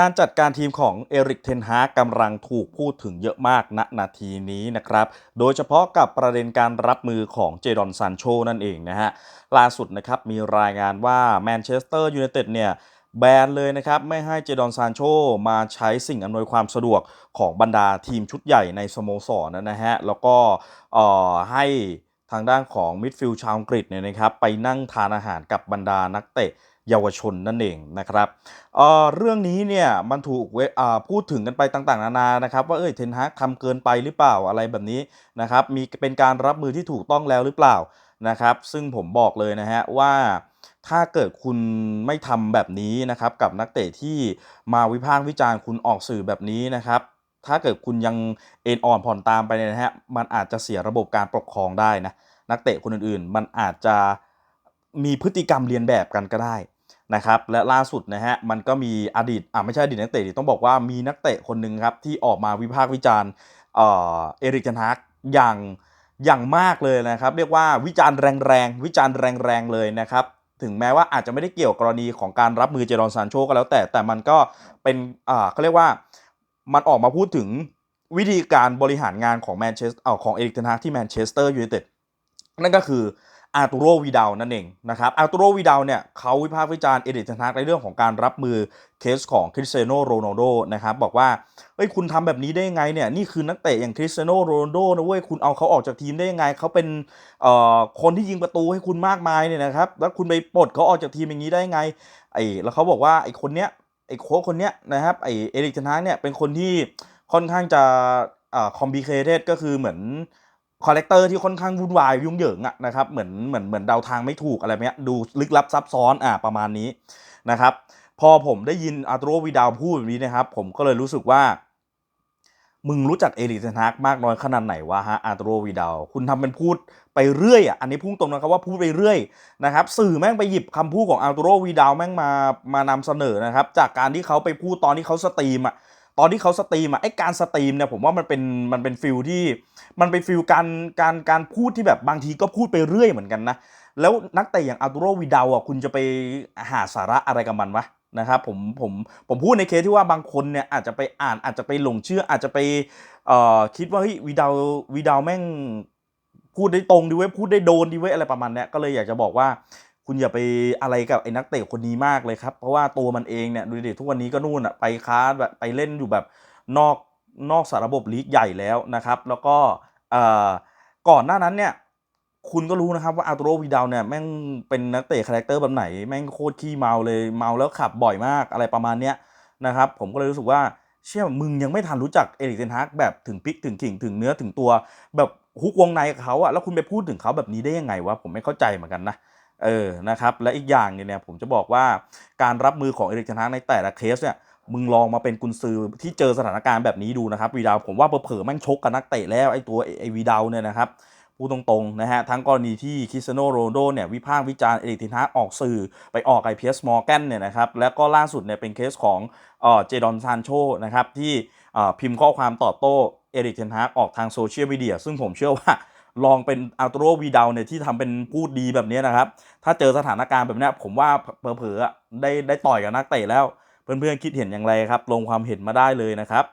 การจัดการทีมของเอริกเทนฮากกำลังถูกพูดถึงเยอะมากณนาทีนี้นะครับ โดยเฉพาะกับประเด็นการรับมือของเจดอนซานโชนั่นเองนะฮะ ล่าสุดนะครับมีรายงานว่าแมนเชสเตอร์ยูไนเต็ดเนี่ยแบนเลยนะครับ ไม่ให้เจดอนซานโชมาใช้สิ่งอำนวยความสะดวกของบรรดาทีมชุดใหญ่ในสโมสรนะฮะ แล้วก็ให้ทางด้านของมิดฟิลด์ชาวอังกฤษเนี่ยนะครับไปนั่งทานอาหารกับบรรดานักเตะ เยาวชนนั่นเองนะครับเเรื่องนี้เนี่ยมันถูกพูดถึงกันไปต่างๆ นานานะครับว่าเอ้ยเทนฮากทำเกินไปหรือเปล่าอะไรแบบนี้นะครับมีเป็นการรับมือที่ถูกต้องแล้วหรือเปล่านะครับซึ่งผมบอกเลยนะฮะว่าถ้าเกิดคุณไม่ทำแบบนี้นะครับกับนักเตะที่มาวิพากษ์วิจารณ์คุณออกสื่อแบบนี้นะครับ ถ้าเกิดคุณยังเอ็นอ่อนผ่อนตามไปเนี่ยนะฮะมันอาจจะเสียระบบการปกครองได้นะนักเตะคนอื่นๆ มันอาจจะมีพฤติกรรมเรียนแบบกันก็ได้ นะครับและล่าสุดนะฮะมันก็มีอดีตอ่าไม่ใช่อดีตนักเตะต้องบอกว่ามีนักเตะคนหนึ่งครับที่ออกมาวิพากษ์วิจารณ์เอเอริกเทนฮากอย่างอย่างมากเลยนะครับ เรียกว่าวิจารณ์แรงๆวิจารณ์แรงๆเลยนะครับถึงแม้ว่าอาจจะไม่ได้เกี่ยวกรณีของการรับมือเจดอนซานโชก็แล้วแต่แต่มันก็เป็นอ่าเขาเรียกว่ามันออกมาพูดถึงวิธีการบริหารงานของแมนเชสเอ่อของเอริกเทนฮากที่แมนเชสเตอร์ยูไนเต็ดนั่นก็คือ อาร์ตูโรวีดาลนั่นเองนะครับอาร์ตูโรวีดาลเนี่ยเขาวิพากษ์วิจารณ์เอเดนทนฮากในเรื่องของการรับมือเคสของคริสเตียโนโรนัลโดนะครับบอกว่าเฮ้ยคุณทำแบบนี้ได้ยังไงเนี่ยนี่คือนักเตะอย่างคริสเตียโนโรนัลโดนะเว้ยคุณเอาเขาออกจากทีมได้ยังไงเขาเป็นเอ่อคนที่ยิงประตูให้คุณมากมายเนี่ยนะครับแล้วคุณไปปลดเขาออกจากทีมอย่างนี้ได้ยังไงไอ้แล้วเขาบอกว่าไอ้คนเนี้ยไอ้โค้ชคนเนี้ยนะครับไอ้เอเทนฮากเนี่ยเป็นคนที่ค่อนข้างจะอ่าคอมบิเคเทก็คือเหมือน คาแรคเตอร์ที่ค่อนข้างวุ่นวายยุ่งเหยิงอะนะครับเหมือนเหมือนเหมือนเดาทางไม่ถูกอะไรเนี้ยดูลึกลับซับซ้อนอะประมาณนี้นะครับพอผมได้ยินอาร์ตูโรวีดาวพูดแบบนี้นะครับผมก็เลยรู้สึกว่า มึงรู้จักเอริเทนฮากมากน้อยขนาดไหนวะฮะอาร์ตูโรวีดาวคุณทำเป็นพูดไปเรื่อยอะอันนี้พุ่งตรงนะครับว่าพูดไปเรื่อยนะครับสื่อแม่งไปหยิบคำพูดของอาร์ตูโรวีดาวแม่งมามานำเสนอนะครับจากการที่เขาไปพูดตอนที่เขาสตรีมอะ ตอนที่เขาสตรีมอะไอการสตรีมเนี่ยผมว่ามันเป็นมันเป็นฟิลที่มันเป็นฟิลการการการพูดที่แบบบางทีก็พูดไปเรื่อยเหมือนกันนะแล้วนักเตะอย่างอาร์ตูโรวิดาวอะคุณจะไปหาสาระอะไรกับมันวะนะครับผมผมผมพูดในเคสที่ว่าบางคนเนี่ยอาจจะไปอ่านอาจจะไปหลงเชื่ออาจจะไปเอ่อคิดว่าเฮ้ยวีดาววีดาวแม่งพูดได้ตรงดีเว้ยพูดได้โดนดีเว้ยอะไรประมาณเนี้ยก็เลยอยากจะบอกว่า คุณอย่าไปอะไรกับไอ้นักเตะคนนี้มากเลยครับ เพราะว่าตัวมันเองเนี่ยดูดิทุกวันนี้ก็นู่นอะไปค้าแบบไปเล่นอยู่แบบนอกนอกสาระบบลีกใหญ่แล้วนะครับ แล้วก็อ่อก่อนหน้านั้นเนี่ยคุณก็รู้นะครับว่าอาร์ตโรวีดาวเนี่ยแม่งเป็นนักเตะคาแรคเตอร์แบบไหน แม่งโคตรขี้เมาเลยเมาแล้วขับบ่อยมากอะไรประมาณเนี้ยนะครับ ผมก็เลยรู้สึกว่าเชื่อมึงยังไม่ทันรู้จักเอริกเทนฮากแบบถึงพริกถึงขิงถึงเนื้อถึงตัว แบบฮุกวงในเขาอะแล้วคุณไปพูดถึงเขาแบบนี้ได้ยังไงวะผมไม่เข้าใจเหมือนกันนะ เออนะครับและอีกอย่างเนี่ยผมจะบอกว่าการรับมือของเอริกเทนฮากในแต่ละเคสเนี่ยมึงลองมาเป็นกุนซือที่เจอสถานการณ์แบบนี้ดูนะครับวีดาวผมว่าเผลอแม่งชกกับนักเตะแล้วไอ้ตัวไอ้วีดาวเนี่ยนะครับพูดตรงๆนะฮะทั้งกรณีที่คริสโนโรโดเนี่ยวิพากษ์วิจารณ์เอริกเทนฮาออกสื่อไปออกไอพีเอสมอร์แกนเนี่ยนะครับแล้วก็ล่าสุดเนี่ยเป็นเคสของเออเจดอนซานโชนะครับที่พิมพ์ข้อความตอบโต้เอริกเทนฮาออกทางโซเชียลมีเดียซึ่งผมเชื่อว่า ลองเป็นอัลโตโรวีดาวเนี่ยที่ทำเป็นพูดดีแบบนี้นะครับ ถ้าเจอสถานการณ์แบบนี้ผมว่าเผลอๆได้ได้ต่อยกับนักเตะแล้ว เพื่อนๆคิดเห็นอย่างไรครับ ลงความเห็นมาได้เลยนะครับ